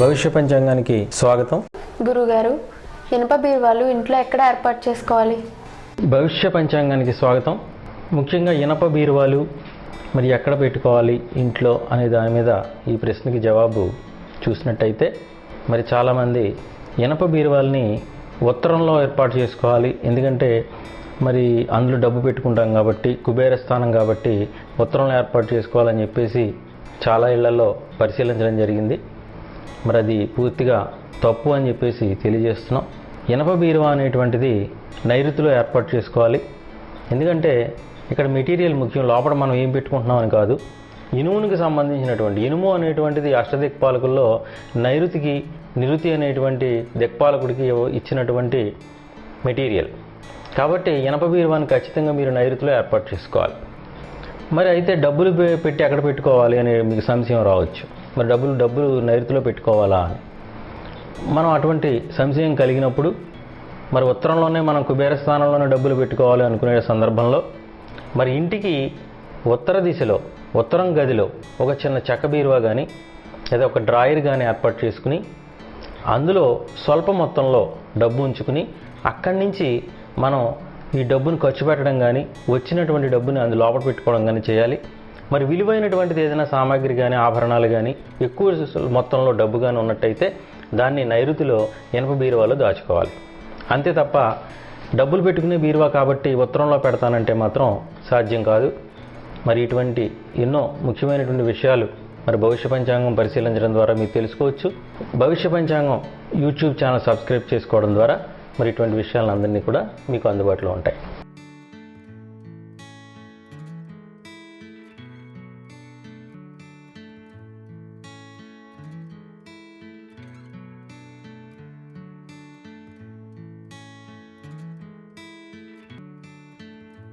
భవిష్య పంచాంగానికి స్వాగతం. గురుగారు ఇనుప బీరువాలు ఇంట్లో ఎక్కడ ఏర్పాటు చేసుకోవాలి? భవిష్య పంచాంగానికి స్వాగతం. ముఖ్యంగా ఇనప బీరువాలు మరి ఎక్కడ పెట్టుకోవాలి ఇంట్లో అనే దాని మీద ఈ ప్రశ్నకి జవాబు చూసినట్టయితే మరి చాలామంది ఇనప బీరువాల్ని ఉత్తరంలో ఏర్పాటు చేసుకోవాలి. ఎందుకంటే మరి అందులో డబ్బు పెట్టుకుంటాం కాబట్టి కుబేర స్థానం కాబట్టి ఉత్తరంలో ఏర్పాటు చేసుకోవాలని చెప్పేసి చాలా ఇళ్ళలో పరిశీలించడం జరిగింది. మరి అది పూర్తిగా తప్పు అని చెప్పేసి తెలియజేస్తున్నాం. ఇనప బీరువా అనేటువంటిది నైరుతిలో ఏర్పాటు చేసుకోవాలి. ఎందుకంటే ఇక్కడ మెటీరియల్ ముఖ్యం లోపల మనం ఏం పెట్టుకుంటున్నామని కాదు. ఇనుమునికి సంబంధించినటువంటి ఇనుము అనేటువంటిది అష్టదిక్పాలకుల్లో నైరుతికి నిరుతి అనేటువంటి దిక్పాలకుడికి ఇచ్చినటువంటి మెటీరియల్. కాబట్టి ఇనప బీరువాన్ని ఖచ్చితంగా మీరు నైరుతిలో ఏర్పాటు చేసుకోవాలి. మరి అయితే డబ్బులు పెట్టి ఎక్కడ పెట్టుకోవాలి అనే మీకు సంశయం రావచ్చు. మరి డబ్బులు డబ్బులు నైరుతిలో పెట్టుకోవాలా అని. మనం అటువంటి సంశయం కలిగినప్పుడు మరి ఉత్తరంలోనే మనం కుబేర స్థానంలోనే డబ్బులు పెట్టుకోవాలి అనుకునే సందర్భంలో మరి ఇంటికి ఉత్తర దిశలో ఉత్తరం గదిలో ఒక చిన్న చెక్క బీరువా కానీ లేదా ఒక డ్రాయర్ కానీ ఏర్పాటు చేసుకుని అందులో స్వల్ప మొత్తంలో డబ్బు ఉంచుకుని అక్కడి నుంచి మనం ఈ డబ్బును ఖర్చు పెట్టడం కానీ వచ్చినటువంటి డబ్బుని అందులో లోపల పెట్టుకోవడం కానీ చేయాలి. మరి విలువైనటువంటిది ఏదైనా సామాగ్రి కానీ ఆభరణాలు కానీ ఎక్కువ మొత్తంలో డబ్బు కానీ ఉన్నట్టయితే దాన్ని నైరుతిలో ఇనప బీరువాలో దాచుకోవాలి. అంతే తప్ప డబ్బులు పెట్టుకునే బీరువా కాబట్టి ఉత్తరంలో పెడతానంటే మాత్రం సాధ్యం కాదు. మరి ఇటువంటి ఎన్నో ముఖ్యమైనటువంటి విషయాలు మరి భవిష్య పంచాంగం పరిశీలించడం ద్వారా మీరు తెలుసుకోవచ్చు. భవిష్య పంచాంగం యూట్యూబ్ ఛానల్ సబ్స్క్రైబ్ చేసుకోవడం ద్వారా మరి ఇటువంటి విషయాలందరినీ కూడా మీకు అందుబాటులో ఉంటాయి.